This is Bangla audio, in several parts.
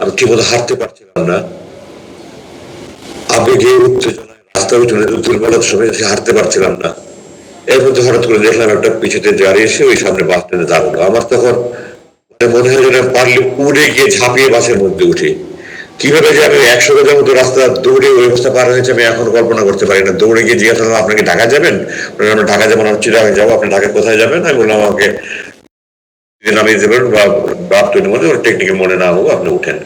আমি ঠিকমতো হাঁটতে পারছিলাম না? আবেগে উত্তেজনায় রাস্তা উঠে দুর্বলতার সময় হাঁটতে পারছিলাম না। এর মধ্যে হঠাৎ করে দেখলাম একটা পিছুতে গাড়ি এসে ওই সামনে বাস স্ট্যান্ডে দাঁড়াল। আমার তখন মানে মনে হয় যেন পারলে উড়ে গিয়ে ঝাঁপিয়ে বাসের মধ্যে উঠি। কীভাবে যে আমি একশো গজের মতো রাস্তা দৌড়ে ওই অবস্থা পার হয়েছে আমি এখন কল্পনা করতে পারি না। দৌড়ে গিয়ে জিজ্ঞাসা করলাম আপনাকে ঢাকা যাবেন? ঢাকা যাব না চিরাঙে যাব। আপনি ঢাকা কোথায় যাবেন? আমি বললাম, আমাকে নামিয়ে দেবেন, বা বাপ তৈরি মধ্যে টেকনিকের মনে না হব আপনি উঠেন।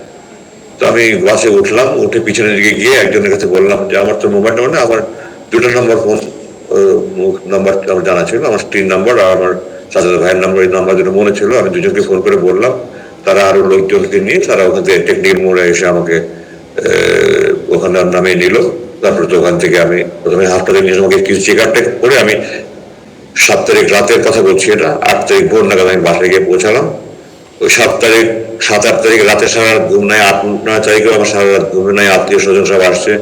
তো আমি বাসে উঠলাম, উঠে পিছনের দিকে গিয়ে একজনের কাছে বললাম যে, আমার তো মোবাইল নাম্বার না, আমার দুটো নম্বর ফোন নাম্বার আমার জানা ছিল, আমার তিন নাম্বার আর আমার সাজাদ ভাইয়ের নাম্বার এই নাম্বার দুটো মনে ছিল। আমি দুজনকে ফোন করে বললাম, তারা আরও লোকজনকে নিয়ে, তারা ওখান থেকে টেকনিক মোড়ে এসে আমাকে ওখানে নামিয়ে নিল। তারপরে তো ওখান থেকে আমি প্রথমে হাসপাতালে নিয়ে আমাকে কিছু চেক আপটা করে আমি সাত তারিখ রাতের কথা বলছি এটা, আট তারিখ ভোর নাগাদ আমি বাসায় গিয়ে পৌঁছালাম। ওই সাত তারিখ, সাত, আট তারিখ রাতে সারা রাত ঘুম নাই, আট, নয় তারিখেও আমার সারা রাত ঘুম নাই, আত্মীয় স্বজন সব আসছে।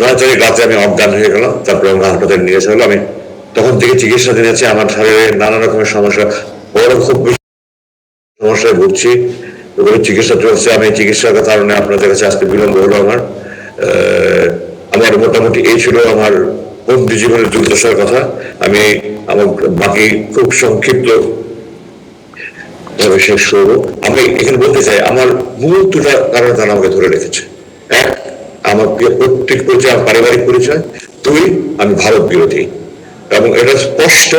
নয় তারিখ রাতে আমি অজ্ঞান হয়ে গেলাম, তারপরে আমার হাসপাতালে নিয়ে এসে হলো। আমি তখন থেকে চিকিৎসা দিয়েছি আমার শরীরে নানা রকমের সমস্যা, বড় খুব সমস্যায় ভুগছি। ওগুলো চিকিৎসা চলছে, আমি চিকিৎসার কারণে আপনাদের কাছে আসতে বিলম্ব হলো আমার। আমার মোটামুটি এই ছিল আমার বন্দি জীবনের দুর্দশার কথা, আমি আমার বাকি খুব সংক্ষিপ্ত শেষ করব। আমি এখানে বলতে চাই, আমার মূল দুটা কারণে তারা আমাকে ধরে রেখেছে। এক, আমার প্রত্যেক পরিচয়, আমার পারিবারিক পরিচয়। দুই, আমি ভারত বিরোধী। এবং এটা স্পষ্ট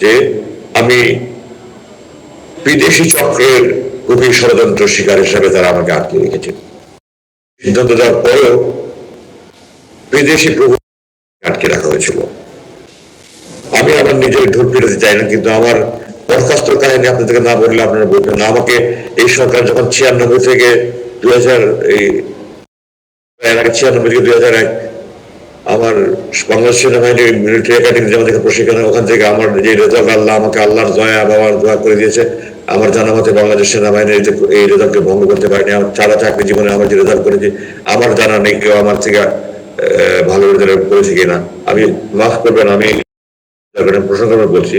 যে আমি বিদেশি চক্রের গভীর ষড়যন্ত্র শিকার হিসাবে তারা আমাকে আটকে রেখেছে। সিদ্ধান্ত দেওয়ার পরেও বিদেশি প্রভু আটকে রাখা হয়েছিল। আমি আমার নিজের ঢোল পেরোতে চাই না, কিন্তু আমার বরখাস্ত কাহিনী আপনাদেরকে না বললে আপনারা বলবেন না। আমাকে এই সরকার যখন ছিয়ানব্বই থেকে দুই হাজার এই ছিয়ানব্বই থেকে দুই হাজার এক, আমার বাংলাদেশ সেনাবাহিনীর মিলিটারি একাডেমি যেমন থেকে প্রশিক্ষণ ওখান থেকে আমার যে রেজাল্ট আল্লাহ আমাকে আল্লাহর দয়া, বাবার দোয়া করে দিয়েছে, আমার জানা মতে বাংলাদেশ সেনাবাহিনীর যে, এই রেজাল্টকে ভঙ্গ করতে পারেনি। আমার সারা চাকরি জীবনে আমার যে রেজাল্ট করেছি, আমার জানা নেই, কেউ আমার থেকে ভালো করেছে কিনা, আমি মাফ করবেন, আমি প্রসঙ্গ বলছি।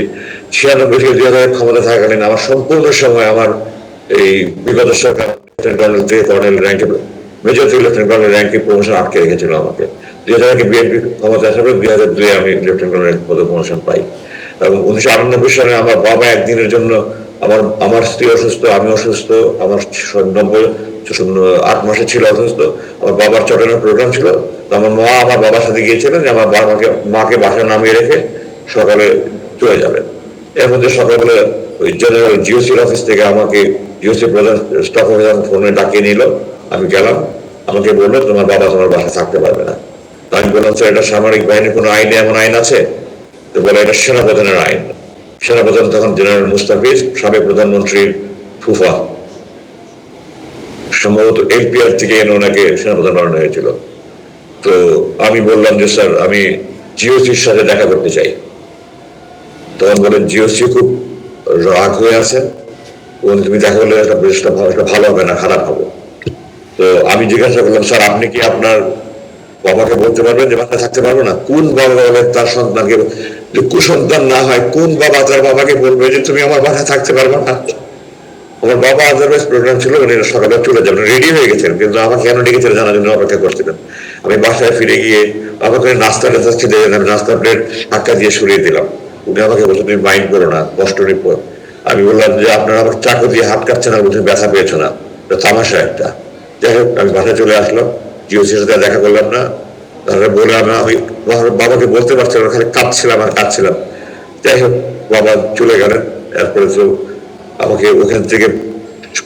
ছিয়ানব্বই থেকে দুই হাজার ক্ষমতা থাকাকালীন আমার সম্পূর্ণ সময় আমার এই বিগত সরকার কর্নেল থেকে র্যাঙ্কে মেজর থেকে লেফটেন্যান্ট কর্নেল র্যাঙ্কে প্রমোশন আটকে রেখেছিল আমাকে। দুই হাজার একে বিএনপি ক্ষমতা আসার দুই হাজার আমি লেফটেন্যান্ট কর্নেল পদে প্রমোশন পাই। এবং উনিশশো আটানব্বই সালে আমার বাবা একদিনের জন্য আমার আমার স্ত্রী অসুস্থ, আমি অসুস্থ, আমার নব্বই আট মাসে ছিল অসুস্থ, আমার বাবার চট্টগ্রামের প্রোগ্রাম ছিল আমার মা আমার বাবার সাথে গিয়েছিলেন যে আমার বাবাকে, মাকে বাসায় নামিয়ে রেখে সকালে চলে যাবেন। এর মধ্যে সকালে ওই জেনারেল জিওসির অফিস থেকে আমাকে জিওসি প্রধান স্টাফ অফিসার ফোনে ডাকিয়ে নিল। আমি গেলাম, আমাকে বলল, তোমার বাবা তোমার বাসায় থাকতে পারবে না। আমি বললাম, স্যার, এটা সামরিক বাহিনীর কোনো আইনে এমন আইন আছে? তো বলে, এটা সেনাপ্রধানের আইন। সেনাপ্রধান তখন জেনারেল মুস্তাফিজ, সাবেক প্রধানমন্ত্রীর ফুফা। সম্ভবত এনপিআর থেকে এনে ওনাকে সেনাপ্রধান বানানো হয়েছিল। তো আমি বললাম যে, স্যার, আমি জিওসির সাথে দেখা করতে চাই। তখন বলেন, জিওসি খুব রাগ হয়ে আছেন। এবং তুমি দেখা করলে একটা বেশটা ভালো ভালো হবে না, খারাপ হবে। তো আমি জিজ্ঞাসা করলাম, স্যার, আপনি কি আপনার বাবাকে বলতে পারবেন যে বাচ্চা থাকতে পারব না? কোন বাবা তার সন্তানকে যে কুসন্তান না হয়, কোন বাবা তার বাবাকে বলবে যে তুমি আমার বাসায় থাকতে পারবে না? আমার বাবা আদারওয়াইজ প্রোগ্রাম ছিল, উনি সকালে চলে যাবেন। রেডি হয়ে গেছেন কিন্তু আমাকে কেন ডেকেছিলেন জানার জন্য অপেক্ষা করছিলেন। আমি বাসায় ফিরে গিয়ে আমাকে নাস্তা টাস্তা ছিলেন আমি নাস্তা প্লেট ধাক্কা দিয়ে সরিয়ে দিলাম। উনি আমাকে বলছেন তুমি মাইন্ড করো না, কষ্ট নিপ আমি বললাম যে, আপনারা আমার চাকু দিয়ে হাত কাটছেন আর বলছেন ব্যথা পেয়েছ না। তামাশা একটা। যাই হোক, আমি বাসায় চলে আসলাম জিওসির সাথে দেখা করলাম না। তাহলে বলে আমি বাবাকে বলতে পারছিলাম না, খালি কাঁদছিলাম আর কাঁদছিলাম। যাই হোক বাবা চলে গেলেন। এরপরে তো আমাকে ওখান থেকে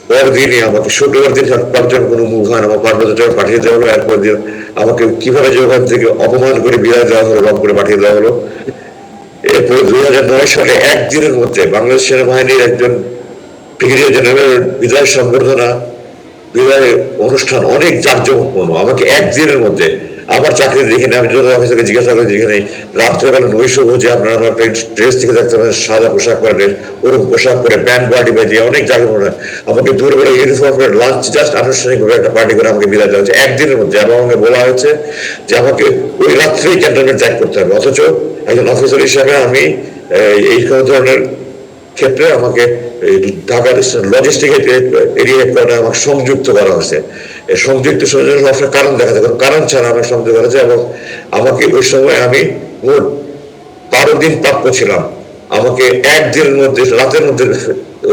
পর পরদিনই আমাকে শুক্রবার দিন পঞ্চম কোনো মুখ হয় না আমার যখন পাঠিয়ে দেওয়া হলো। এরপর দিন আমাকে কীভাবে যে ওখান থেকে অপমান করে বিদায় দেওয়া হলো রং করে পাঠিয়ে দেওয়া হলো। এরপর দুই হাজার নয় সালে একদিনের মধ্যে বাংলাদেশ সেনাবাহিনীর একজন ব্রিগেডিয়ার জেনারেল বিদায় সংবর্ধনা বিদায় অনুষ্ঠান অনেক জাঁকজমকপূর্ণ আমাকে একদিনের মধ্যে আমার চাকরি দেখে আমি যত অফিসারকে জিজ্ঞাসা করি যেখানে রাত্রেবেলা নৈশ ভোজে আপনারা আমার ড্রেস থেকে দেখতে পারেন সাদা পোশাক পরে ওরকম পোশাক পরে প্যান্ট পার্টি বাজিয়ে অনেক জায়গা হয় আমাকে দূরবেলা ইউনিফর্ম করে লাঞ্চ জাস্ট আনুষ্ঠানিকভাবে একটা পার্টি করে আমাকে বিদায় দেওয়া হচ্ছে একদিনের মধ্যে। এবং আমাকে বলা হয়েছে যে আমাকে ওই রাত্রেই ক্যান্টনমেন্ট ত্যাগ করতে হবে। অথচ একজন অফিসার হিসাবে আমি এই ধরনের ক্ষেত্রে আমাকে ঢাকার লজিস্টিক এরিয়া হেডকোয়ার্টার আমাকে সংযুক্ত করা হয়েছে। সংযুক্ত সবসময় কারণ দেখা যায় কারণ ছাড়া আমাকে সংযুক্ত করা এবং আমাকে ওই সময় আমি মোট বারো দিন প্রাপ্য ছিলাম। আমাকে একদিনের মধ্যে, রাতের মধ্যে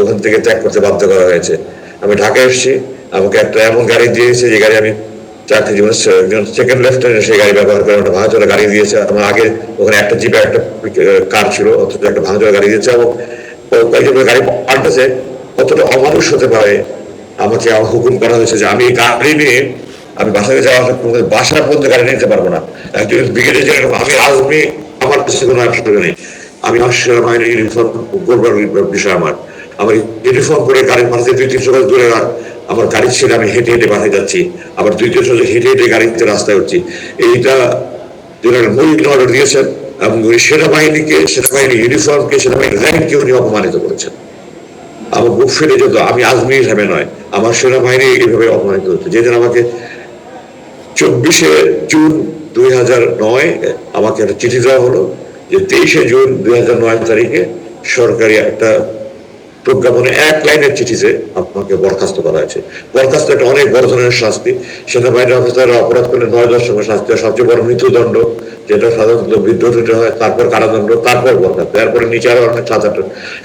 ওখান থেকে ত্যাগ করতে বাধ্য করা হয়েছে। আমি ঢাকায় এসেছি। আমাকে একটা এমন গাড়ি দিয়েছে, যে গাড়ি আমি চাকরি জীবনে সেকেন্ড লেফটেন্যান্ট সেই গাড়ি ব্যবহার করে একটা ভাঙাচোরা গাড়ি দিয়েছে। আমার আগে ওখানে একটা জিপে একটা কার ছিল, অথচ একটা ভাঙাচোরা গাড়ি দিয়েছে এবং ও গাড়ি পাল্টেছে, কতটা অমানুষ হতে পারে, আমাকে আমার হুকুম করা হয়েছে যে আমি গাড়ি নিয়ে আমি বাসায় যাওয়া বাসা পর্যন্ত গাড়ি নিতে পারব না। একজন ব্রিগেডের জন্য আমি আজমি আমার কাছে কোনো একশো নেই আমি আমার ইউনিফর্ম করবার বিষয় আমার। আমার ইউনিফর্ম করে গাড়ির পাশে দুই তিনশো গজ দূরে আমার গাড়ি ছেড়ে আমি হেঁটে হেঁটে বাসায় যাচ্ছি। আবার দুই তিনশো হেঁটে হেঁটে গাড়িতে রাস্তায় উঠছি। এইটা মহিন অর্ডার দিয়েছেন। এবং সেনাবাহিনীকে সেনাবাহিনী ইউনিফর্মকে সেনাবাহিনী র্যাঙ্ককে উনি অপমানিত করেছেন। আমার বুক ফেলে যেত, আমি আজমি হিসাবে নয়, আমার সেনাবাহিনী এইভাবে অপমানিত হচ্ছে যেদিন আমাকে চব্বিশে জুন দুই হাজার নয় আমাকে একটা চিঠি দেওয়া হলো যে তেইশে জুন দুই হাজার নয় তারিখে সরকারি একটা প্রজ্ঞাপনে এক লাইনের চিঠিতে আপনাকে বরখাস্ত করা হয়েছে। বরখাস্ত একটা অনেক বড় ধরনের শাস্তি। সেনাবাহিনীর অফিসাররা অপরাধ করলে নয় দশমের শাস্তি হয় সবচেয়ে বড় মৃত্যুদণ্ড। যেটা সাধারণত বিদ্যুৎ হতে হয়, তারপর কারাদণ্ড, তারপর বরখাস্ত। এরপরে নিচে আরও অনেক সাত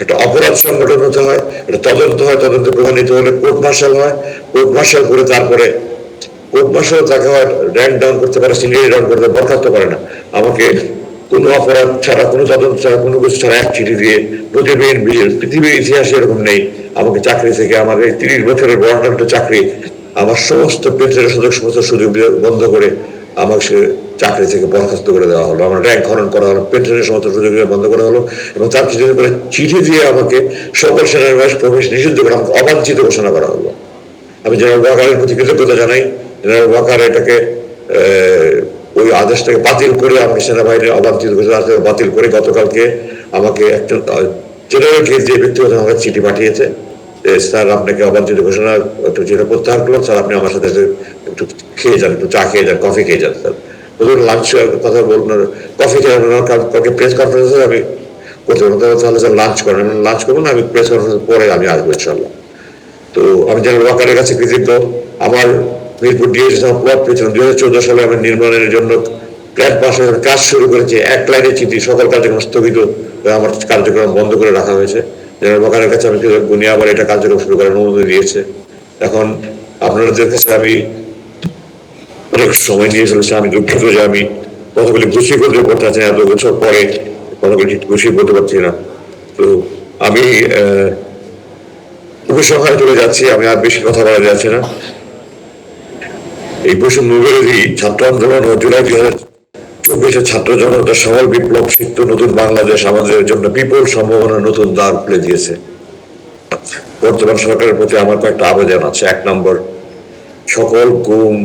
একটা অপরাধ সংগঠন হতে হয়, একটা তদন্ত হয়, তদন্ত প্রমাণিত হলে কোর্ট মার্শাল হয়। কোর্ট মার্শাল করে তারপরে কোর্ট মার্শাল তাকে হয় র্যাঙ্ক ডাউন করতে পারে সিনিয়র ডাউন করতে বরখাস্ত করে না। আমাকে কোনো অপরাধ ছাড়া, কোনো তদন্ত ছাড়া, কোনো কিছু ছাড়া এক চিঠি দিয়ে প্রতিদিন পৃথিবীর ইতিহাসে এরকম নেই। আমাকে চাকরি থেকে আমার এই তিরিশ বছরের বর্ণাঢ্য চাকরি, আমার সমস্ত পেনশনের সুযোগ সমস্ত সুযোগ বন্ধ করে আমাকে সে চাকরি থেকে বরখাস্ত করে দেওয়া হলো। আমার র্যাঙ্ক হরণ করা হলো, পেনশনের সমস্ত সুযোগ বন্ধ করা হলো এবং তার কিছুদিন পরে চিঠি দিয়ে আমাকে সকল সেনার বয়স প্রবেশ নিষিদ্ধ করে আমাকে অবাঞ্ছিত ঘোষণা করা হলো। আমি জেনারেল ওয়াকারের প্রতি কৃতজ্ঞতা জানাই। জেনারেল ওয়াকার এটাকে ওই আদেশটাকে বাতিল করে আমাকে সেনাবাহিনীর অবাঞ্ছিত ঘোষণা বাতিল করে গতকালকে আমাকে একজন জেনারেলকে যে ব্যক্তিগত আমাকে চিঠি পাঠিয়েছে স্যার, আপনাকে অবাঞ্ছিত ঘোষণা, একটু যেটা প্রত্যাহার করলাম স্যার, আপনি আমার সাথে একটু খেয়ে যান, একটু চা খেয়ে যান, কফি খেয়ে যান, স্যার। ধরুন লাঞ্চ কথা বলুন, কফি খেয়ে কালকে প্রেস কনফারেন্সে আমি করতে পারব তাহলে স্যার লাঞ্চ করেন লাঞ্চ করব না, আমি প্রেস কনফারেন্স পরে আমি আসব ইনশাল্লাহ তো, আমি জেনারেল ওয়াকারের কাছে কৃতজ্ঞ। আমার মিরপুর ডিএসি আমার প্লট পেয়েছিলাম। দুই হাজার চোদ্দ সালে আমি নির্মাণের জন্য প্ল্যান হয়ে কাজ শুরু করেছি। এক লাইনে চিঠি, সকল কার্যক্রম স্থগিত আমার কার্যক্রম বন্ধ করে রাখা হয়েছে। জেনারেল ওয়াকারের কাছে আমি কৃতজ্ঞ। উনি আবার এটা কার্যক্রম শুরু করার অনুমতি দিয়েছে। এখন আপনাদের কাছে আমি অনেক সময় নিয়ে ফেলেছি আমি দুঃখিত যে আমি কতগুলি গুছিয়ে করতে পারছি না, এত বছর পরে কতগুলি গুছিয়ে করতে পারছি না। তো আমি উপসংহারে চলে যাচ্ছি। আমি আর বেশি কথা বলা যাচ্ছে না। এই বৈষম্য বিরোধী ছাত্র আন্দোলন ও জুলাই দুই হাজার চব্বিশের ছাত্র জনতার সফল বিপ্লব সিদ্ধ নতুন বাংলাদেশ আমাদের জন্য বিপুল সম্ভাবনা নতুন দ্বার খুলে দিয়েছে। বর্তমান সরকারের প্রতি আমার কয়েকটা আবেদন আছে। এক নম্বর, সকল গুম,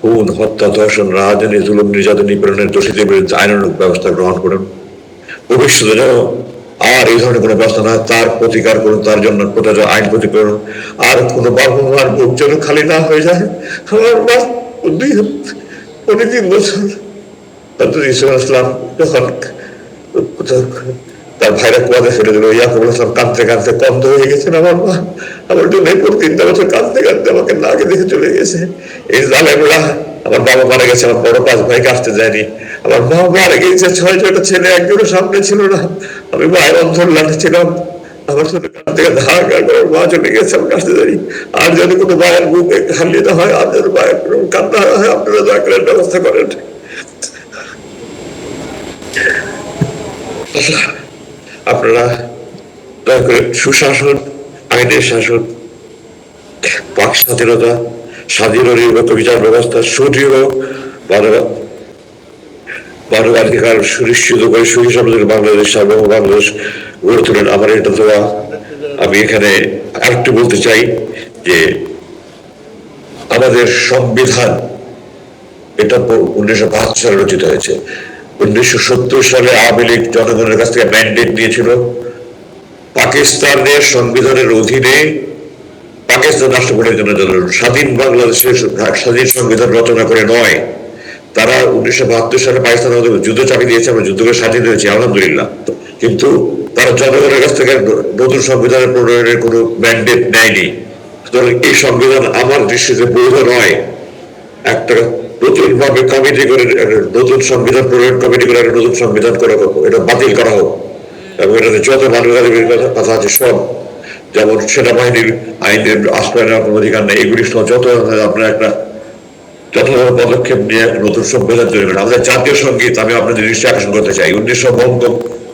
খুন, হত্যা, ধর্ষণ রাজধানী জুলুম, নির্যাতন, নিপীড়নের দোষীদের বিরুদ্ধে আইনানুগ ব্যবস্থা গ্রহণ করুন। ভবিষ্যতে যেন আর এই ধরনের কোনো ব্যবস্থা না, তার প্রতিকার করুন, তার জন্য প্রতিটা আইন প্রতি করুন। আর কোনো বাবা মার বুক যেন খালি না হয়ে যায়, আমার বছর ইসলাম আসলাম যখন তার ভাইরা কুয়াতে ফেলে দিল, ইয়াকুব আসলাম কাঁদতে কাঁদতে কন্ধ হয়ে গেছেন আমার মা। আমার জন্য তিনটা বছর কাঁদতে কাঁদতে আমাকে না আগে দেখে চলে গেছে। এই জালেমরা আমার বাবা মারা গেছে, আমার বড় পাঁচ ভাইকে আসতে যায়নি। আমার মা মারা গেছে ছয় ছয়টা ছেলে, একজনও সামনে ছিল না। আমি মায়ের অন্ধর লাঠি ছিলাম। আমার কাঁদতে হাহাকার করে মা চলে গেছে জানি আর যদি কোনো মায়ের বুকে হয় আর মায়ের কোনো কান্না হয় আপনারা দয়া করে ব্যবস্থা করেন। আপনারা দয়া করে সুশাসন, আইনের শাসন, পাক স্বাধীনতা স্বাধীন ও নির্বাচিত বিচার ব্যবস্থা সুদৃঢ় মানব- মানবাধিকার সুনিশ্চিত করে সুশাসনের বাংলাদেশ, সার্বভৌম বাংলাদেশ গড়ে তোলেন আমার এটা দেওয়া আমি এখানে আরেকটু বলতে চাই যে আমাদের সংবিধান এটা উনিশশো বাহাত্তর সালে রচিত হয়েছে। উনিশশো সত্তর সালে আওয়ামী লীগ জনগণের কাছ থেকে ম্যান্ডেট নিয়েছিল। পাকিস্তানের সংবিধানের অধীনে পাকিস্তান রাষ্ট্র গঠনের জন্য স্বাধীন বাংলাদেশের স্বাধীন সংবিধান রচনা করে নয়, তারা উনিশশো বাহাত্তর সালে পাকিস্তান যুদ্ধ চাপিয়ে দিয়েছে, আমরা যুদ্ধকে স্বাধীন হয়েছি, আলহামদুলিল্লাহ। কিন্তু তারা জনগণের কাছ থেকে নতুন সংবিধানের প্রণয়নের কোনো ম্যান্ডেট নেয়নি। সুতরাং এই সংবিধান আমার দৃষ্টিতে বৈধ নয়। একটা নতুন ভাবে কমিটি করে নতুন সংবিধান প্রণয়ন কমিটি করে একটা নতুন সংবিধান করা হোক, এটা বাতিল করা হোক। এবং এটাতে যত মানবাধিকারের কথা কথা আছে, সব যেমন সেনাবাহিনীর আইনের আশ্রয়ের কোনো অধিকার নেই, এগুলি সহ যত আপনার একটা যথাযথ পদক্ষেপ নিয়ে এক নতুন সংবিধান তৈরি করেন, আমাদের জাতীয় সংগীত আমি আপনাদের দৃষ্টি আকর্ষণ করতে চাই। উনিশশো বঙ্গ,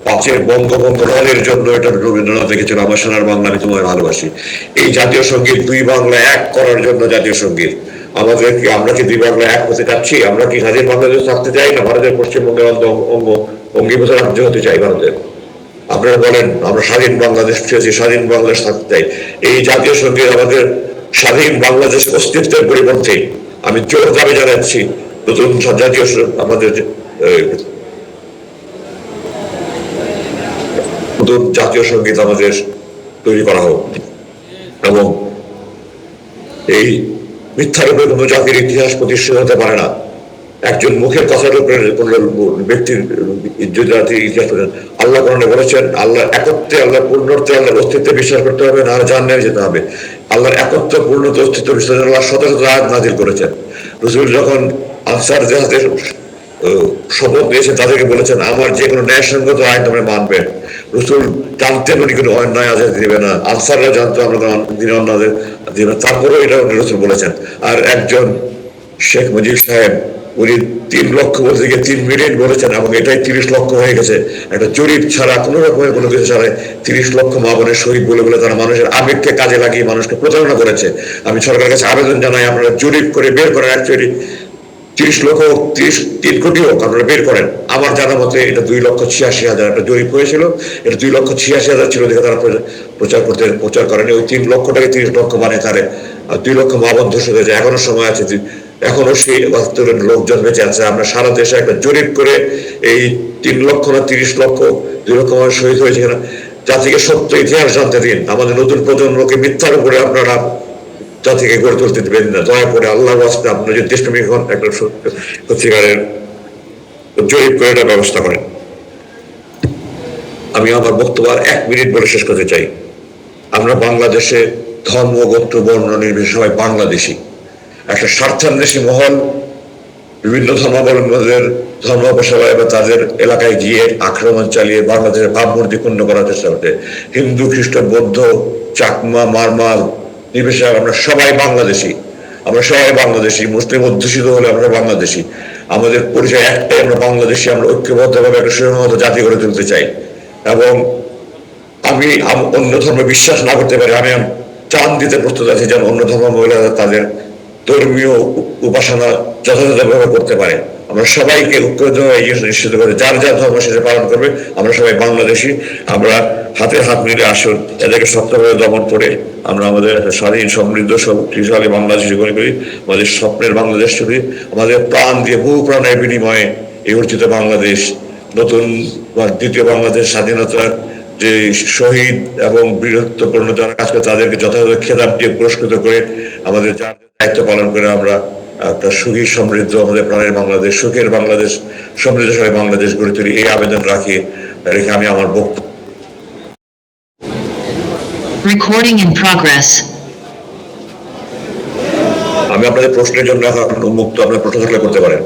পাঁচের বঙ্গবঙ্গ রনের জন্য এটা রবীন্দ্রনাথ লিখেছেন, আমার সোনার বাংলা আমি তোমায় ভালোবাসি। এই জাতীয় সংগীত দুই বাংলা এক করার জন্য জাতীয় সংগীত। আমাদের কি, আমরা কি দুই বাংলা এক হতে চাচ্ছি? আমরা কি স্বাধীন বাংলাদেশ থাকতে চাই না ভারতের পশ্চিমবঙ্গের অঙ্গ অঙ্গীভূত রাজ্য হতে চাই ভারতের? আপনারা বলেন, আমরা স্বাধীন বাংলাদেশ চেয়েছি স্বাধীন বাংলাদেশ থাকতে চাই। এই জাতীয় সংগীত আমাদের স্বাধীন বাংলাদেশ অস্তিত্বের পরিবর্তে আমি জোর দাবি জানাচ্ছি, নতুন জাতীয় আমাদের নতুন জাতীয় সংগীত আমাদের তৈরি করা হোক। এবং এই মিথ্যার উপরে কোনো জাতির ইতিহাস প্রতিষ্ঠিত হতে পারে না। একজন মুখের কথার উপরে ব্যক্তির যদি ইতিহাস প্রতিষ্ঠিত- আল্লাহ কোরআনে বলেছেন আল্লাহ একত্রে আল্লাহ পূর্ণত্বে আল্লাহর অস্তিত্বে বিশ্বাস করতে হবে না জান্নায় যেতে হবে। আল্লাহর একত্র পূর্ণত অস্তিত্ব বিশ্বাস আল্লাহ শত শত আয়াত নাজিল করেছেন। রসুল যখন আনসার জাহাজের শপথ নিয়েছেন, তাদেরকে বলেছেন, আমার যে কোনো ন্যায়সঙ্গত আইন তোমরা মানবে। রসুল জানতেন উনি কোনো অন্যায় আজাদ দিবে না। আনসাররা জানতো আমরা দিনে দিবে তারপরেও এটা উনি রসুল বলেছেন। আর একজন শেখ মুজিব সাহেব উনি তিন লক্ষ বলতে গিয়ে তিন মিলিয়ন বলেছেন এবং এটাই তিরিশ লক্ষ হয়ে গেছে। একটা জরিপ ছাড়া, কোনো রকমের কোনো কিছু ছাড়াই তিরিশ লক্ষ মা বোনের শহীদ বলে বলে তারা মানুষের আবেগকে কাজে লাগিয়ে মানুষকে প্রতারণা করেছে। আমি সরকারের কাছে আবেদন জানাই, আপনারা জরিপ করে বের করেন অ্যাকচুয়ালি তিরিশ লক্ষ হোক, তিরিশ, তিন কোটি হোক, আপনারা বের করেন। আমার জানা মতে এটা দুই লক্ষ ছিয়াশি হাজার একটা জরিপ হয়েছিল। এটা দুই লক্ষ ছিয়াশি হাজার ছিল দেখে তারা প্রচার- করতে, প্রচার করেনি। ওই তিন লক্ষটাকে তিরিশ লক্ষ মানে তারে, আর দুই লক্ষ মা বন্ধ হয়ে যায় এখনও সময় আছে এখনও সেই বাস্তবের লোকজন বেঁচে আছে আমরা সারা দেশে একটা জরিপ করে এই তিন লক্ষ না তিরিশ লক্ষ দুই লক্ষ মানুষ শহীদ হয়েছে কিনা জাতিকে সত্য ইতিহাস জানতে দিন। আমাদের নতুন প্রজন্মকে মিথ্যার উপরে আপনারা জাতিকে গড়ে তুলতে দেবেন না। দয়া করে আল্লাহ আসতে আপনার যে দেশপ্রেমিক হন একটা সত্য- সত্যিকারের জরিপ করে এটা ব্যবস্থা করেন। আমি আমার বক্তব্য আর এক মিনিট বলে শেষ করতে চাই। আমরা বাংলাদেশে ধর্ম, গোত্র, বর্ণ নির্বিশেষে সবাই বাংলাদেশি। একটা স্বার্থান্বেষী মহল বিভিন্ন ধর্মাবলম্বীদের ধর্ম উপসভায় বা তাদের এলাকায় গিয়ে আক্রমণ চালিয়ে বাংলাদেশের ভাবমূর্তি ক্ষুণ্ণ করার চেষ্টা করছে। হিন্দু, খ্রিস্ট, বৌদ্ধ, চাকমা, মারমাল, নির্বিশেষে আমরা সবাই বাংলাদেশি। আমরা সবাই বাংলাদেশি, মুসলিম অধ্যুষিত হলে আমরা বাংলাদেশি। আমাদের পরিচয় একটাই, আমরা বাংলাদেশি, আমরা ঐক্যবদ্ধভাবে একটা সুসংহত জাতি গড়ে তুলতে চাই। এবং আমি অন্য ধর্মে বিশ্বাস না করতে পারি আমি চান দিতে প্রস্তুত আছি যেন অন্য ধর্ম মহিলারা তাদের ধর্মীয় উপাসনা যথাযথভাবে করতে পারে। আমরা সবাইকে ঐক্যবদ্ধভাবে এই নিশ্চিত করে। যার যার ধর্ম সেটা পালন করবে। আমরা সবাই বাংলাদেশি। আমরা হাতে হাত মিলে আসুন। এদেরকে শক্তভাবে দমন করে আমরা আমাদের স্বাধীন, সমৃদ্ধ, শক্তিশালী বাংলাদেশ গড়ে করি আমাদের স্বপ্নের বাংলাদেশ ছবি আমাদের প্রাণ দিয়ে বহু প্রাণের বিনিময়ে এই অর্জিত বাংলাদেশ, নতুন দ্বিতীয় বাংলাদেশ স্বাধীনতার যে শহীদ এবং বীরত্বপূর্ণ যারা কাজ করে, তাদেরকে যথাযথ খেতাব দিয়ে পুরস্কৃত করে আমাদের যার দায়িত্ব পালন করে আমরা একটা সুখী সমৃদ্ধ আমাদের প্রাণের বাংলাদেশ সুখের বাংলাদেশ সমৃদ্ধশালী বাংলাদেশ গড়ে তুলি এই আবেদন রাখি রেখে আমি আমার বক্তব্য Recording in progress. আমি আপনাদের প্রশ্নের জন্য এখন উন্মুক্ত আপনার প্রশ্ন থাকলে করতে পারেন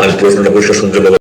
আমি প্রশ্নটা পরিষ্কার শুনতে পাবো